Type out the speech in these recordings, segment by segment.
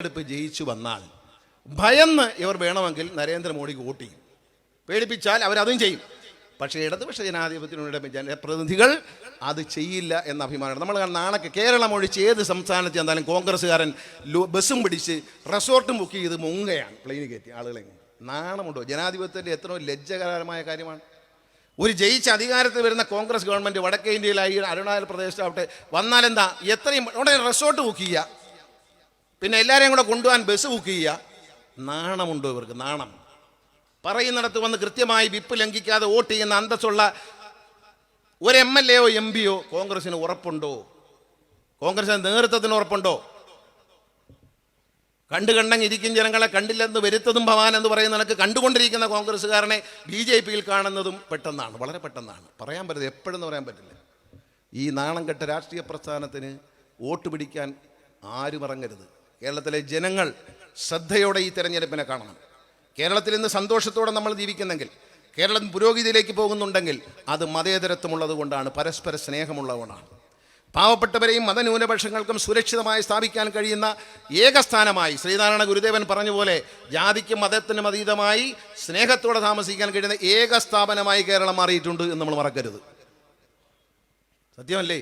തെരഞ്ഞെടുപ്പ് ജയിച്ചു വന്നാൽ ഭയന്ന് ഇവർ വേണമെങ്കിൽ നരേന്ദ്രമോദിക്ക് വോട്ട് ചെയ്യും. പേടിപ്പിച്ചാൽ അവരതും ചെയ്യും. പക്ഷേ ഇടതുപക്ഷ ജനാധിപത്യത്തിനുള്ള ജനപ്രതിനിധികൾ അത് ചെയ്യില്ല എന്ന അഭിമാനമാണ്. നമ്മൾ നാണക്ക് കേരളം ഒഴിച്ച് ഏത് സംസ്ഥാനത്ത് ചെന്നാലും കോൺഗ്രസ്സുകാരൻ ബസ്സും പിടിച്ച് റിസോർട്ടും ബുക്ക് ചെയ്ത് മുങ്ങയാണ് പ്ലെയിന് കയറ്റി ആളുകളെ. നാണമുണ്ടോ? ജനാധിപത്യത്തിന്റെ എത്രയോ ലജ്ജകരമായ കാര്യമാണ്. ഒരു ജയിച്ച അധികാരത്തിൽ വരുന്ന കോൺഗ്രസ് ഗവൺമെന്റ് വടക്കേ ഇന്ത്യയിലായി അരുണാചൽ പ്രദേശത്താവട്ടെ വന്നാലെന്താ എത്രയും ഉടനെ റിസോർട്ട് ബുക്ക് ചെയ്യുക. പിന്നെ എല്ലാവരെയും കൂടെ കൊണ്ടുപോകാൻ ബസ് ബുക്ക് ചെയ്യുക. നാണമുണ്ടോ ഇവർക്ക്? നാണം. പറയുന്നിടത്ത് വന്ന് കൃത്യമായി വിപ്പ് ലംഘിക്കാതെ വോട്ട് ചെയ്യുന്ന അന്തസ്സുള്ള ഒരു എം എൽ എയോ എം പിയോ കോൺഗ്രസിന് ഉറപ്പുണ്ടോ? കോൺഗ്രസിന് നേതൃത്വത്തിന് ഉറപ്പുണ്ടോ? കണ്ടു കണ്ടങ്ങ് ഇരിക്കും ജനങ്ങളെ കണ്ടില്ലെന്ന് വരുത്തതും ഭവാൻ എന്ന് പറയുന്ന നിനക്ക് കണ്ടുകൊണ്ടിരിക്കുന്ന കോൺഗ്രസ്സുകാരനെ ബി ജെ പിയിൽ കാണുന്നതും പെട്ടെന്നാണ് വളരെ പെട്ടെന്നാണ്. പറയാൻ പറ്റില്ല എപ്പോഴെന്ന് പറയാൻ പറ്റില്ല. ഈ നാണം കെട്ട രാഷ്ട്രീയ പ്രസ്ഥാനത്തിന് വോട്ട് പിടിക്കാൻ ആരും ഇറങ്ങരുത്. കേരളത്തിലെ ജനങ്ങൾ ശ്രദ്ധയോടെ ഈ തെരഞ്ഞെടുപ്പിനെ കാണണം. കേരളത്തിൽ ഇന്ന് സന്തോഷത്തോടെ നമ്മൾ ജീവിക്കുന്നെങ്കിൽ കേരളം പുരോഗതിയിലേക്ക് പോകുന്നുണ്ടെങ്കിൽ അത് മതേതരത്വമുള്ളത് കൊണ്ടാണ് പരസ്പര സ്നേഹമുള്ളതുകൊണ്ടാണ്. പാവപ്പെട്ടവരെയും മതന്യൂനപക്ഷങ്ങൾക്കും സുരക്ഷിതമായി സ്ഥാപിക്കാൻ കഴിയുന്ന ഏകസ്ഥാനമായി ശ്രീനാരായണ ഗുരുദേവൻ പറഞ്ഞ പോലെ ജാതിക്കും മതത്തിനും അതീതമായി സ്നേഹത്തോടെ താമസിക്കാൻ കഴിയുന്ന ഏക സ്ഥാപനമായി കേരളം മാറിയിട്ടുണ്ട് എന്ന് നമ്മൾ മറക്കരുത്. സത്യമല്ലേ?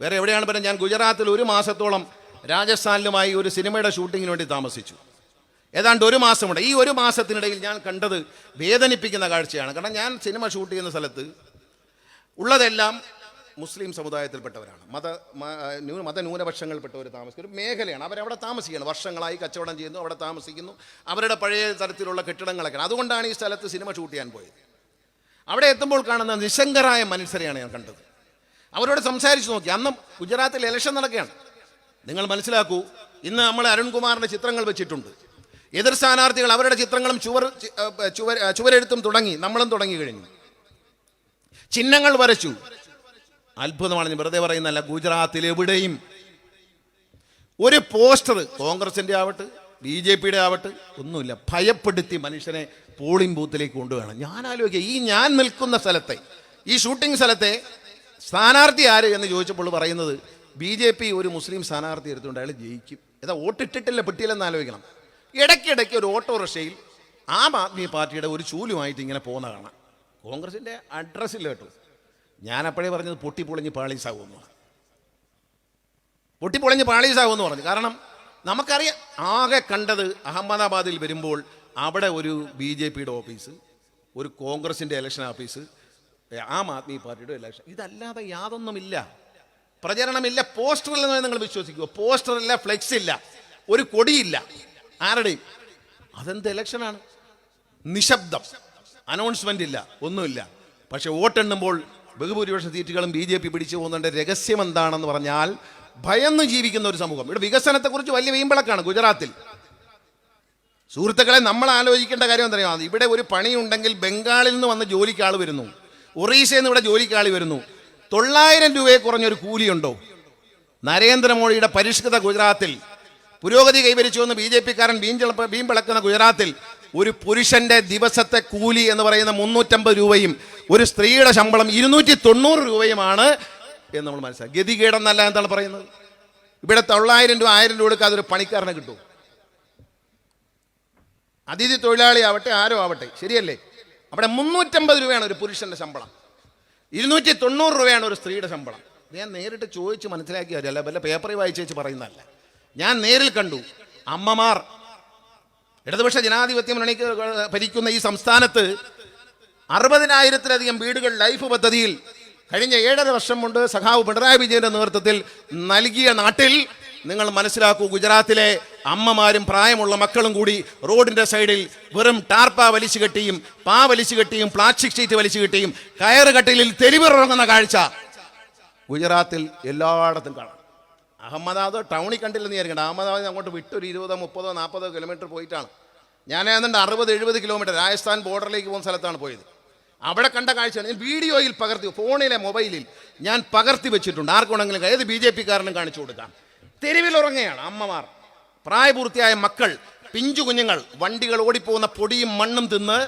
വേറെ എവിടെയാണ് പറഞ്ഞത് ഞാൻ ഗുജറാത്തിൽ ഒരു മാസത്തോളം രാജസ്ഥാനിലുമായി ഒരു സിനിമയുടെ ഷൂട്ടിങ്ങിന് വേണ്ടി താമസിച്ചു. ഏതാണ്ട് ഒരു മാസം ഉണ്ട് ഈ ഒരു മാസത്തിനിടയിൽ ഞാൻ കണ്ടത് വേദനിപ്പിക്കുന്ന കാഴ്ചയാണ്. കാരണം ഞാൻ സിനിമ ഷൂട്ട് ചെയ്യുന്ന സ്ഥലത്ത് ഉള്ളതെല്ലാം മുസ്ലിം സമുദായത്തിൽപ്പെട്ടവരാണ്. മത മ- ന്യൂ- മതന്യൂനപക്ഷങ്ങളിൽപ്പെട്ടവർ താമസിക്കുന്ന ഒരു മേഖലയാണ്. അവരവിടെ താമസിക്കുകയാണ്. വർഷങ്ങളായി കച്ചവടം ചെയ്യുന്നു അവിടെ താമസിക്കുന്നു. അവരുടെ പഴയ തരത്തിലുള്ള കെട്ടിടങ്ങളൊക്കെയാണ്. അതുകൊണ്ടാണ് ഈ സ്ഥലത്ത് സിനിമ ഷൂട്ട് ചെയ്യാൻ പോയത്. അവിടെ എത്തുമ്പോൾ കാണുന്ന നിശങ്കരായ മനുഷ്യരെയാണ് ഞാൻ കണ്ടത്. അവരോട് സംസാരിച്ചു നോക്കി. അന്നും ഗുജറാത്തിൽ ഇലക്ഷൻ നടക്കുകയാണ്. നിങ്ങൾ മനസ്സിലാക്കൂ ഇന്ന് നമ്മൾ അരുൺകുമാറിന്റെ ചിത്രങ്ങൾ വെച്ചിട്ടുണ്ട്. എതിർ സ്ഥാനാർത്ഥികൾ അവരുടെ ചിത്രങ്ങളും ചുവർ ചുവർ ചുവരെഴുത്തും തുടങ്ങി നമ്മളും തുടങ്ങി കഴിഞ്ഞു. ചിഹ്നങ്ങൾ വരച്ചു. അത്ഭുതമാണ് വെറുതെ പറയുന്നല്ല ഗുജറാത്തിൽ എവിടെയും. ഒരു പോസ്റ്റർ കോൺഗ്രസിന്റെ ആവട്ടെ ബി ജെ പിയുടെ ആവട്ടെ ഒന്നുമില്ല. ഭയപ്പെടുത്തി മനുഷ്യനെ പോളിംഗ് ബൂത്തിലേക്ക് കൊണ്ടുവേണം ഞാൻ ആലോചിക്കുക ഈ ഞാൻ നിൽക്കുന്ന സ്ഥലത്തെ ഈ ഷൂട്ടിംഗ് സ്ഥലത്തെ സ്ഥാനാർത്ഥി ആര് എന്ന് ചോദിച്ചപ്പോൾ പറയുന്നത് ബി ജെ പി ഒരു മുസ്ലിം സ്ഥാനാർത്ഥി എടുത്തുകൊണ്ട് അയാൾ ജയിക്കും. ഏതാ വോട്ടിട്ടിട്ടില്ല പെട്ടിയില്ലെന്ന് ആലോചിക്കണം. ഇടയ്ക്കിടയ്ക്ക് ഒരു ഓട്ടോറിക്ഷയിൽ ആം ആദ്മി പാർട്ടിയുടെ ഒരു ചൂലുമായിട്ട് ഇങ്ങനെ പോകുന്ന കാണാം. കോൺഗ്രസിന്റെ അഡ്രസ്സില്ല കേട്ടോ. ഞാനപ്പോഴേ പറഞ്ഞത് പൊട്ടിപ്പൊളിഞ്ഞ് പാളീസാകുമെന്ന് പൊട്ടിപ്പൊളിഞ്ഞ് പാളീസാകുമെന്ന് പറഞ്ഞു. കാരണം നമുക്കറിയാം ആകെ കണ്ടത് അഹമ്മദാബാദിൽ വരുമ്പോൾ അവിടെ ഒരു ബി ജെ പിയുടെ ഓഫീസ് ഒരു കോൺഗ്രസിന്റെ ഇലക്ഷൻ ഓഫീസ് ആം ആദ്മി പാർട്ടിയുടെ ഇലക്ഷൻ ഇതല്ലാതെ യാതൊന്നുമില്ല. പ്രചരണമില്ല പോസ്റ്ററിൽ നിന്ന് നിങ്ങൾ വിശ്വസിക്കുമോ പോസ്റ്ററില്ല ഫ്ലെക്സ് ഇല്ല ഒരു കൊടിയില്ല. ആരുടെയും അതെന്ത് ഇലക്ഷനാണ് നിശബ്ദം. അനൗൺസ്മെന്റ് ഇല്ല. ഒന്നുമില്ല. പക്ഷെ വോട്ടെണ്ണുമ്പോൾ ബഹുഭൂരിപക്ഷ സീറ്റുകളും ബി ജെ പി പിടിച്ചു പോകുന്നതിന്റെ രഹസ്യം എന്താണെന്ന് പറഞ്ഞാൽ ഭയന്ന് ജീവിക്കുന്ന ഒരു സമൂഹം. ഇവിടെ വികസനത്തെക്കുറിച്ച് വലിയ വീമ്പിളക്കാണ് ഗുജറാത്തിൽ. സുഹൃത്തുക്കളെ നമ്മൾ ആലോചിക്കേണ്ട കാര്യം എന്തറിയാം ഇവിടെ ഒരു പണിയുണ്ടെങ്കിൽ ബംഗാളിൽ നിന്ന് വന്ന് ജോലിക്ക് ആൾ വരുന്നു. ഒറീസയിൽ നിന്ന് ഇവിടെ ജോലിക്ക് ആൾ വരുന്നു. തൊള്ളായിരം രൂപയെ കുറഞ്ഞൊരു കൂലിയുണ്ടോ? നരേന്ദ്രമോദിയുടെ പരിഷ്കൃത ഗുജറാത്തിൽ പുരോഗതി കൈവരിച്ചു എന്ന് ബി ജെ പിക്കാരൻ വിളക്കുന്ന ഗുജറാത്തിൽ ഒരു പുരുഷന്റെ ദിവസത്തെ കൂലി എന്ന് പറയുന്ന മുന്നൂറ്റമ്പത് രൂപയും ഒരു സ്ത്രീയുടെ ശമ്പളം ഇരുന്നൂറ്റി തൊണ്ണൂറ് രൂപയുമാണ് എന്ന് നമ്മൾ മനസ്സിലാക്കി. ഗതികേടെന്നല്ല എന്താണ് പറയുന്നത്? ഇവിടെ തൊള്ളായിരം രൂപ ആയിരം രൂപ കൊടുക്കാതെ ഒരു പണിക്കാരനെ കിട്ടും അതിഥി തൊഴിലാളി ആവട്ടെ ആരോ ആവട്ടെ ശരിയല്ലേ? അവിടെ മുന്നൂറ്റമ്പത് രൂപയാണ് ഒരു പുരുഷന്റെ ശമ്പളം. ഇരുന്നൂറ്റി തൊണ്ണൂറ് രൂപയാണ് ഒരു സ്ത്രീയുടെ ശമ്പളം. ഞാൻ നേരിട്ട് ചോദിച്ച് മനസ്സിലാക്കി കാര്യമല്ല. വല്ല പേപ്പറിൽ വായിച്ചു വെച്ച് പറയുന്നതല്ല. ഞാൻ നേരിൽ കണ്ടു. അമ്മമാർ ഇടതുപക്ഷ ജനാധിപത്യം മുന്നണിക്ക് ഭരിക്കുന്ന ഈ സംസ്ഥാനത്ത് അറുപതിനായിരത്തിലധികം വീടുകൾ ലൈഫ് പദ്ധതിയിൽ കഴിഞ്ഞ ഏഴര വർഷം കൊണ്ട് സഖാവ് പിണറായി വിജയന്റെ നേതൃത്വത്തിൽ നൽകിയ നാട്ടിൽ നിങ്ങൾ മനസ്സിലാക്കൂ ഗുജറാത്തിലെ അമ്മമാരും പ്രായമുള്ള മക്കളും കൂടി റോഡിന്റെ സൈഡിൽ വെറും ടാർപ്പ വലിച്ചു കെട്ടിയും പാ വലിച്ചു കെട്ടിയും പ്ലാസ്റ്റിക് ഷീറ്റ് വലിച്ചു കെട്ടിയും കയറ് കട്ടിലിൽ തെരുവിറങ്ങുന്ന കാഴ്ച ഗുജറാത്തിൽ എല്ലായിടത്തും കാണാം. അഹമ്മദാബാദ് ടൗണിൽ കണ്ടില്ലെന്ന് വിചാരിക്കണം അഹമ്മദാബാദ് അങ്ങോട്ട് വിട്ടൊരു ഇരുപതോ മുപ്പതോ നാൽപ്പതോ കിലോമീറ്റർ പോയിട്ടാണ്. ഞാൻ ഏതാണ്ട് അറുപത് എഴുപത് കിലോമീറ്റർ രാജസ്ഥാൻ ബോർഡറിലേക്ക് പോകുന്ന സ്ഥലത്താണ് പോയത്. അവിടെ കണ്ട കാഴ്ചയാണ്. ഞാൻ വീഡിയോയിൽ പകർത്തി ഫോണിലെ മൊബൈലിൽ ഞാൻ പകർത്തി വെച്ചിട്ടുണ്ട്. ആർക്കുണ്ടെങ്കിലും ഏത് ബി ജെ പിക്കാരനും കാണിച്ചു കൊടുക്കാം. തെരുവിലുറങ്ങുകയാണ് അമ്മമാർ. പ്രായപൂർത്തിയായ മക്കൾ പിഞ്ചു കുഞ്ഞുങ്ങൾ വണ്ടികൾ ഓടിപ്പോകുന്ന പൊടിയും മണ്ണും തിന്ന്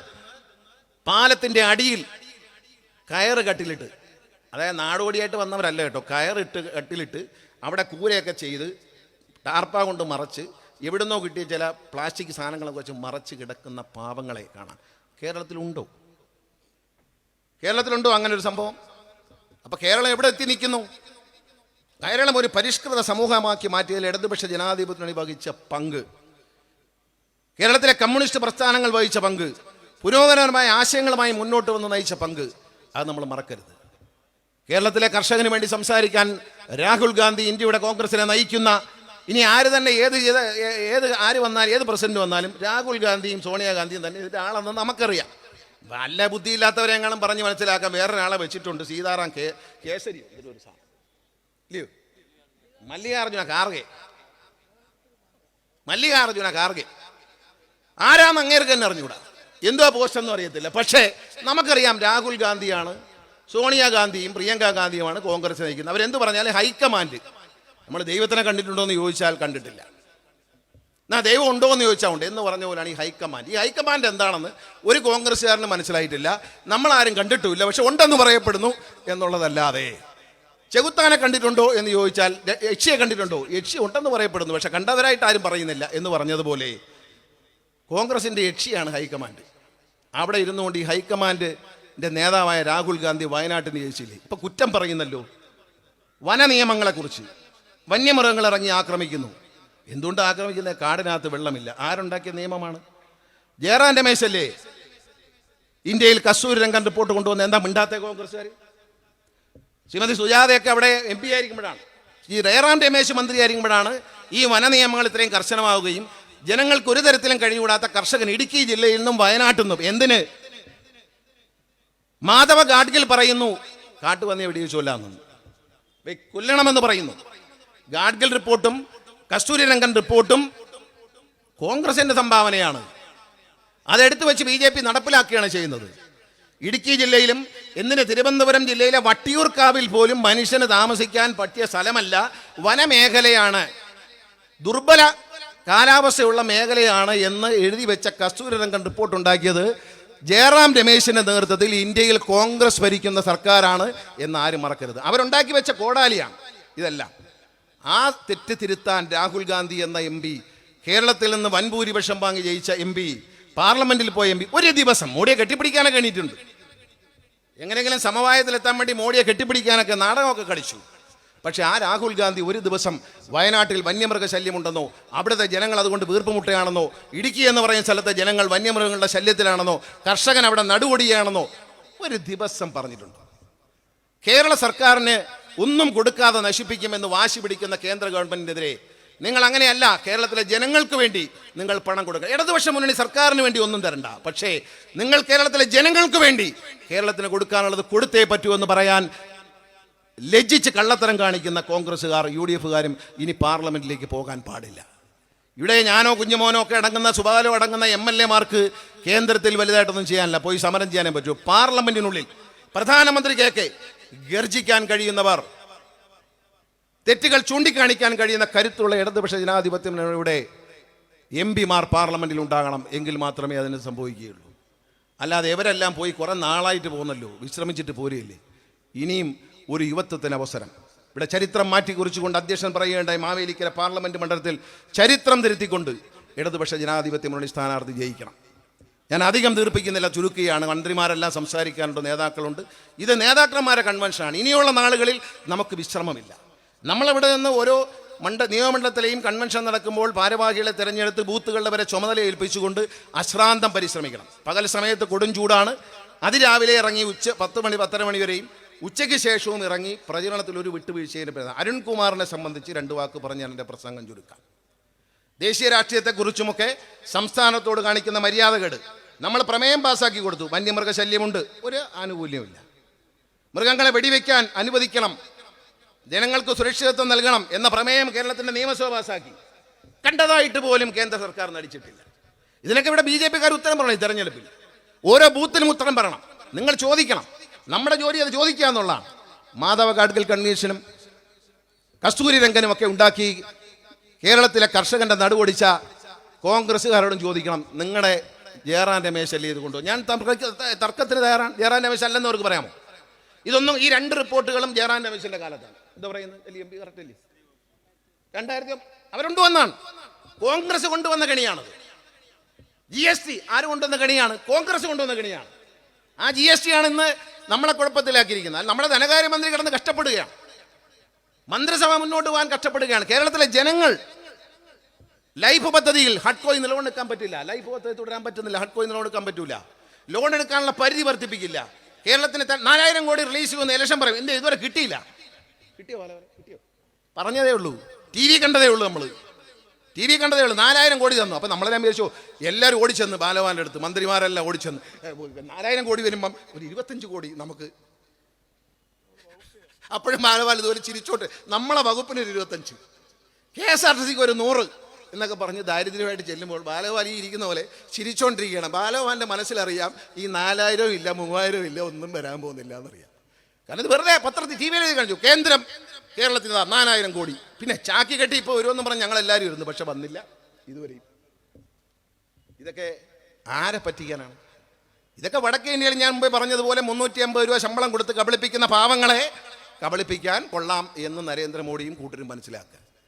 പാലത്തിന്റെ അടിയിൽ കയറ് കട്ടിലിട്ട് അതായത് നാടോടിയായിട്ട് വന്നവരല്ല കേട്ടോ കയറിട്ട് കട്ടിലിട്ട് അവിടെ കൂരയൊക്കെ ചെയ്ത് ടാർപ്പ കൊണ്ട് മറച്ച് എവിടുന്നോ കിട്ടിയ ചില പ്ലാസ്റ്റിക് സാധനങ്ങളൊക്കെ വെച്ച് മറച്ച് കിടക്കുന്ന പാവങ്ങളെ കാണാം. കേരളത്തിലുണ്ടോ? കേരളത്തിലുണ്ടോ അങ്ങനെ ഒരു സംഭവം? അപ്പൊ കേരളം എവിടെ എത്തി നിൽക്കുന്നു? കേരളം ഒരു പരിഷ്കൃത സമൂഹമാക്കി മാറ്റിയതിൽ ഇടതുപക്ഷ ജനാധിപത്യത്തിന് വഹിച്ച പങ്ക്. കേരളത്തിലെ കമ്മ്യൂണിസ്റ്റ് പ്രസ്ഥാനങ്ങൾ വഹിച്ച പങ്ക്. പുരോഗമനപരമായ ആശയങ്ങളുമായി മുന്നോട്ട് വന്ന് നയിച്ച പങ്ക്. അത് നമ്മൾ മറക്കരുത്. കേരളത്തിലെ കർഷകന് വേണ്ടി സംസാരിക്കാൻ രാഹുൽ ഗാന്ധി ഇന്ത്യയുടെ കോൺഗ്രസിനെ നയിക്കുന്ന ഇനി ആര് തന്നെ ഏത് ഏത് ആര് വന്നാലും ഏത് പ്രസിഡന്റ് വന്നാലും രാഹുൽ ഗാന്ധിയും സോണിയാഗാന്ധിയും തന്നെ ഇതിന്റെ ആളെന്ന് നമുക്കറിയാം. നല്ല ബുദ്ധിയില്ലാത്തവരെ എങ്ങാനും പറഞ്ഞ് മനസ്സിലാക്കാൻ വേറൊരാളെ വെച്ചിട്ടുണ്ട്. സീതാറാം കേ കേസരി. ഇതൊരു സാധനം. ഇല്ലയോ? മല്ലികാർജുന കാർഗെ. മല്ലികാർജുന കാർഗെ. ആരാന്ന് അങ്ങേർക്ക് തന്നെ അറിഞ്ഞൂടാ എന്തോ പോസ്റ്റ് ഒന്നും അറിയത്തില്ല. പക്ഷേ നമുക്കറിയാം രാഹുൽ ഗാന്ധിയാണ് സോണിയാഗാന്ധിയും പ്രിയങ്ക ഗാന്ധിയുമാണ് കോൺഗ്രസ് നയിക്കുന്നത്. അവരെന്ത് പറഞ്ഞാലും ഹൈക്കമാൻഡ്. നമ്മൾ ദൈവത്തിനെ കണ്ടിട്ടുണ്ടോ എന്ന് ചോദിച്ചാൽ കണ്ടിട്ടില്ല. എന്നാ ദൈവം ഉണ്ടോ എന്ന് ചോദിച്ചാൽ ഉണ്ട്. എന്ന് പറഞ്ഞ പോലെയാണ് ഈ ഹൈക്കമാൻഡ്. ഈ ഹൈക്കമാൻഡ് എന്താണെന്ന് ഒരു കോൺഗ്രസ്സുകാരന് മനസ്സിലായിട്ടില്ല. നമ്മളാരും കണ്ടിട്ടുമില്ല. പക്ഷെ ഉണ്ടെന്ന് പറയപ്പെടുന്നു എന്നുള്ളതല്ലാതെ. ചെകുത്താനെ കണ്ടിട്ടുണ്ടോ എന്ന് ചോദിച്ചാൽ യക്ഷിയെ കണ്ടിട്ടുണ്ടോ? യക്ഷി ഉണ്ടെന്ന് പറയപ്പെടുന്നു പക്ഷെ കണ്ടവരായിട്ട് ആരും പറയുന്നില്ല എന്ന് പറഞ്ഞതുപോലെ കോൺഗ്രസിന്റെ യക്ഷിയാണ് ഹൈക്കമാൻഡ്. അവിടെ ഇരുന്നുകൊണ്ട് ഈ ഹൈക്കമാൻഡിന്റെ നേതാവായ രാഹുൽ ഗാന്ധി വയനാട്ടിൽ ജയിച്ചില്ലേ ഇപ്പം കുറ്റം പറയുന്നല്ലോ. വന നിയമങ്ങളെക്കുറിച്ച് വന്യമൃഗങ്ങൾ ഇറങ്ങി ആക്രമിക്കുന്നു. എന്തുകൊണ്ട് ആക്രമിക്കുന്നത്? കാടിനകത്ത് വെള്ളമില്ല. ആരുണ്ടാക്കിയ നിയമമാണ്? ജയറാം രമേശല്ലേ? ഇന്ത്യയിൽ കസ്തൂരി രംഗൻ റിപ്പോർട്ട് കൊണ്ടുവന്ന് എന്താ മിണ്ടാത്ത കോൺഗ്രസ്സുകാർ ശ്രീമതി സുജാതയൊക്കെ അവിടെ എം പി ആയിരിക്കുമ്പോഴാണ്. ഈ റേറാം രമേശ് മന്ത്രിയായിരിക്കുമ്പോഴാണ് ഈ വന നിയമങ്ങൾ ഇത്രയും കർശനമാവുകയും ജനങ്ങൾക്ക് ഒരു തരത്തിലും കഴിഞ്ഞുകൂടാത്ത കർഷകൻ ഇടുക്കി ജില്ലയിൽ നിന്നും വയനാട്ടിൽ നിന്നും. എന്തിന്? മാധവ ഗാഡ്ഗിൽ പറയുന്നു കാട്ടു വന്ന് എവിടെ വെ- കൊല്ലണമെന്ന് പറയുന്നു. ഗാഡ്ഗിൽ റിപ്പോർട്ടും കസ്തൂരി രംഗൻ റിപ്പോർട്ടും കോൺഗ്രസിന്റെ സംഭാവനയാണ്. അതെടുത്തു വെച്ച് ബി ജെ പി നടപ്പിലാക്കുകയാണ് ചെയ്യുന്നത്. ഇടുക്കി ജില്ലയിലും എന്തിന് തിരുവനന്തപുരം ജില്ലയിലെ വട്ടിയൂർക്കാവിൽ പോലും മനുഷ്യന് താമസിക്കാൻ പറ്റിയ സ്ഥലമല്ല വനമേഖലയാണ്. ദുർബല കാലാവസ്ഥയുള്ള മേഖലയാണ് എന്ന് എഴുതി വെച്ച കസ്തൂരിരംഗൻ റിപ്പോർട്ട് ഉണ്ടാക്കിയത്. ജയറാം രമേശിന്റെ നേതൃത്വത്തിൽ ഇന്ത്യയിൽ കോൺഗ്രസ് ഭരിക്കുന്ന സർക്കാരാണ് എന്ന് ആരും മറക്കരുത്. അവരുണ്ടാക്കി വെച്ച കോടാലിയാണ് ഇതെല്ലാം. ആ തെറ്റ് തിരുത്താൻ രാഹുൽ ഗാന്ധി എന്ന എം പി കേരളത്തിൽ നിന്ന് വൻഭൂരിപക്ഷം വാങ്ങി ജയിച്ച എം പി പാർലമെന്റിൽ പോയ എം പി ഒരു ദിവസം മോഡിയെ കെട്ടിപ്പിടിക്കാനൊക്കെ എണീറ്റുണ്ട് എങ്ങനെയെങ്കിലും സമവായത്തിലെത്താൻ വേണ്ടി മോഡിയെ കെട്ടിപ്പിടിക്കാനൊക്കെ നാടകമൊക്കെ കളിച്ചു. പക്ഷേ ആ രാഹുൽ ഗാന്ധി ഒരു ദിവസം വയനാട്ടിൽ വന്യമൃഗ ശല്യമുണ്ടെന്നോ അവിടുത്തെ ജനങ്ങൾ അതുകൊണ്ട് വീർപ്പുമുട്ടയാണെന്നോ ഇടുക്കി എന്ന് പറയുന്ന സ്ഥലത്തെ ജനങ്ങൾ വന്യമൃഗങ്ങളുടെ ശല്യത്തിലാണെന്നോ കർഷകൻ അവിടെ നടുവൊടിയാണെന്നോ ഒരു ദിവസം പറഞ്ഞിട്ടുണ്ട്. കേരള സർക്കാരിന് ഒന്നും കൊടുക്കാതെ നശിപ്പിക്കുമെന്ന് വാശി പിടിക്കുന്ന കേന്ദ്ര ഗവൺമെന്റിനെതിരെ നിങ്ങൾ അങ്ങനെയല്ല കേരളത്തിലെ ജനങ്ങൾക്ക് വേണ്ടി നിങ്ങൾ പണം കൊടുക്കുക ഇടതുപക്ഷ മുന്നണി സർക്കാരിന് വേണ്ടി ഒന്നും തരണ്ട. പക്ഷേ നിങ്ങൾ കേരളത്തിലെ ജനങ്ങൾക്ക് വേണ്ടി കേരളത്തിന് കൊടുക്കാനുള്ളത് കൊടുത്തേ പറ്റൂ എന്ന് പറയാൻ ലജ്ജിച്ച് കള്ളത്തരം കാണിക്കുന്ന കോൺഗ്രസ്സുകാർ യു ഡി എഫുകാരും ഇനി പാർലമെന്റിലേക്ക് പോകാൻ പാടില്ല. ഇവിടെ ഞാനോ കുഞ്ഞുമോനോ ഒക്കെ അടങ്ങുന്ന സുബാലോ അടങ്ങുന്ന എം എൽ എമാർക്ക് കേന്ദ്രത്തിൽ വലുതായിട്ടൊന്നും ചെയ്യാനില്ല. പോയി സമരം ചെയ്യാനേ പറ്റൂ. പാർലമെന്റിനുള്ളിൽ പ്രധാനമന്ത്രി കേക്ക് ഗർജിക്കാൻ കഴിയുന്നവർ തെറ്റുകൾ ചൂണ്ടിക്കാണിക്കാൻ കഴിയുന്ന കരുത്തുള്ള ഇടതുപക്ഷ ജനാധിപത്യയുടെ എം പിമാർ പാർലമെന്റിൽ ഉണ്ടാകണം എങ്കിൽ മാത്രമേ അതിന് സംഭവിക്കുകയുള്ളൂ. അല്ലാതെ ഇവരെല്ലാം പോയി കുറേ നാളായിട്ട് പോകുന്നല്ലോ വിശ്രമിച്ചിട്ട് പോരുകയില്ലേ? ഇനിയും ഒരു യുവത്വത്തിന് അവസരം. ഇവിടെ ചരിത്രം മാറ്റി കുറിച്ചുകൊണ്ട് അധ്യക്ഷൻ പറയുകയുണ്ടായി മാവേലിക്കര പാർലമെന്റ് മണ്ഡലത്തിൽ ചരിത്രം തിരുത്തിക്കൊണ്ട് ഇടതുപക്ഷ ജനാധിപത്യ മുന്നണി സ്ഥാനാർത്ഥി ജയിക്കണം. ഞാൻ അധികം തീർപ്പിക്കുന്നില്ല ചുരുക്കുകയാണ്. മന്ത്രിമാരെല്ലാം സംസാരിക്കാനുണ്ട് നേതാക്കളുണ്ട്. ഇത് നേതാക്കന്മാരെ കൺവെൻഷനാണ് ഇനിയുള്ള നാളുകളിൽ നമുക്ക് വിശ്രമമില്ല. നമ്മളിവിടെ നിന്ന് ഓരോ മണ്ഡ നിയമമണ്ഡലത്തിലെയും കൺവെൻഷൻ നടക്കുമ്പോൾ ഭാരവാഹികളെ തിരഞ്ഞെടുത്ത് ബൂത്തുകളുടെ വരെ ചുമതല ഏൽപ്പിച്ചുകൊണ്ട് അശ്രാന്തം പരിശ്രമിക്കണം. പകൽ സമയത്ത് കൊടും ചൂടാണ്. അതിരാവിലെ ഇറങ്ങി ഉച്ച പത്ത് മണി പത്തര മണി വരെയും ഉച്ചയ്ക്ക് ശേഷവും ഇറങ്ങി പ്രചരണത്തിൽ ഒരു വിട്ടുവീഴ്ചയുടെ പേര് അരുൺകുമാറിനെ സംബന്ധിച്ച് രണ്ട് വാക്ക് പറഞ്ഞ് എന്റെ പ്രസംഗം ചുരുക്കാം. ദേശീയ രാഷ്ട്രീയത്തെക്കുറിച്ചുമൊക്കെ സംസ്ഥാനത്തോട് കാണിക്കുന്ന മര്യാദകേട് നമ്മൾ പ്രമേയം പാസ്സാക്കി കൊടുത്തു. വന്യമൃഗശല്യമുണ്ട്. ഒരു ആനുകൂല്യമില്ല മൃഗങ്ങളെ വെടിവെക്കാൻ അനുവദിക്കണം. ജനങ്ങൾക്ക് സുരക്ഷിതത്വം നൽകണം എന്ന പ്രമേയം കേരളത്തിന്റെ നിയമസഭ പാസാക്കി. കണ്ടതായിട്ട് പോലും കേന്ദ്ര സർക്കാർ നടിച്ചിട്ടില്ല. ഇതിനൊക്കെ ഇവിടെ ബി ജെ പിക്കാർ ഉത്തരം പറയണം തെരഞ്ഞെടുപ്പിൽ. ഓരോ ബൂത്തിനും ഉത്തരം പറയണം. നിങ്ങൾ ചോദിക്കണം. നമ്മുടെ ജോലി അത് ചോദിക്കുക എന്നുള്ളതാണ്. മാധവ ഗാഡ്ഗിൽ കൺവീഷനും കസ്തൂരി രംഗനും ഒക്കെ ഉണ്ടാക്കി കേരളത്തിലെ കർഷകന്റെ നടുവൊടിച്ച കോൺഗ്രസ്സുകാരോടും ചോദിക്കണം നിങ്ങളുടെ ജയറാൻ രമേശ് അല്ലേ ഇത് ഞാൻ തർക്കത്തിന് തയ്യാറാണ് ജയറാൻ രമേശ് അല്ലെന്ന് അവർക്ക് പറയാമോ? ഇതൊന്നും ഈ രണ്ട് റിപ്പോർട്ടുകളും ജയറാൻ രമേശിന്റെ കാലത്താണ്. എന്താ പറയുന്നത്? എൽ എം പി കറക്റ്റ് അല്ലേ? രണ്ടായിരത്തി അവരുണ്ട് വന്നാണ്. കോൺഗ്രസ് കൊണ്ടുവന്ന കെണിയാണത്. ജി എസ് ടി ആര് കൊണ്ടുവന്ന കെണിയാണ്? കോൺഗ്രസ് കൊണ്ടുവന്ന കെണിയാണ്. ആ ജി എസ് ടി ആണ് ഇന്ന് നമ്മളെ കുഴപ്പത്തിലാക്കിയിരിക്കുന്നത്. നമ്മുടെ ധനകാര്യമന്ത്രി കിടന്ന് കഷ്ടപ്പെടുകയാണ്. മന്ത്രിസഭ മുന്നോട്ട് പോകാൻ കഷ്ടപ്പെടുകയാണ്. കേരളത്തിലെ ജനങ്ങൾ ലൈഫ് പദ്ധതിയിൽ ഹഡ്കോയിൽ നിലവെടുക്കാൻ പറ്റില്ല. ലൈഫ് പദ്ധതി തുടരാൻ പറ്റുന്നില്ല. ഹഡ്കോയിൽ നിലവെടുക്കാൻ പറ്റൂല. ലോൺ എടുക്കാനുള്ള പരിധി വർദ്ധിപ്പിക്കില്ല. കേരളത്തിന് നാലായിരം കോടി റിലീസ് ചെയ്യുന്ന ഇലക്ഷൻ പറയും. എന്ത് ഇതുവരെ കിട്ടിയില്ല. കിട്ടിയോ? കിട്ടിയോ? പറഞ്ഞതേ ഉള്ളൂ. ടി വി കണ്ടതേ ഉള്ളൂ നമ്മൾ ടി വി കണ്ടതേ ഉള്ളൂ. നാലായിരം കോടി തന്നു. അപ്പം നമ്മളെല്ലാം വിചാരിച്ചു എല്ലാവരും ഓടിച്ചെന്ന് ബാലവാന്റെ അടുത്ത്. മന്ത്രിമാരെല്ലാം ഓടിച്ചെന്ന്. നാലായിരം കോടി വരുമ്പം ഒരു ഇരുപത്തഞ്ച് കോടി നമുക്ക്. അപ്പോഴും ബാലവാൻ ഇതുപോലെ ചിരിച്ചോട്ട് നമ്മളെ വകുപ്പിന് ഒരു ഇരുപത്തഞ്ച്. കെ എസ് ആർ ടി സിക്ക് ഒരു നൂറ് എന്നൊക്കെ പറഞ്ഞ് ദാരിദ്ര്യമായിട്ട് ചെല്ലുമ്പോൾ ബാലവാൻ ഈ ഇരിക്കുന്ന പോലെ ചിരിച്ചോണ്ടിരിക്കുകയാണ്. ബാലവാന്റെ മനസ്സിലറിയാം ഈ നാലായിരവും ഇല്ല മൂവായിരവും ഇല്ല ഒന്നും വരാൻ പോകുന്നില്ല എന്നറിയാം. കാരണം ഇത് വെറുതെ പത്രത്തിൽ ടി വിയിൽ കാണിച്ചു കേന്ദ്രം കേരളത്തിന് നാലായിരം കോടി. പിന്നെ ചാക്കി കെട്ടി ഇപ്പോൾ വരുമെന്ന് പറഞ്ഞ് ഞങ്ങൾ എല്ലാവരും ഇരുന്നു. പക്ഷെ വന്നില്ല. ഇതുവരെയും. ഇതൊക്കെ ആരെ പറ്റിക്കാനാണ്? ഇതൊക്കെ വടക്കേ ഇന്ത്യയിൽ ഞാൻ മുമ്പ് പറഞ്ഞതുപോലെ മുന്നൂറ്റി അമ്പത് രൂപ ശമ്പളം കൊടുത്ത് കബളിപ്പിക്കുന്ന പാവങ്ങളെ കബളിപ്പിക്കാൻ കൊള്ളാം എന്ന് നരേന്ദ്രമോദിയും കൂട്ടരും മനസ്സിലാക്കുക.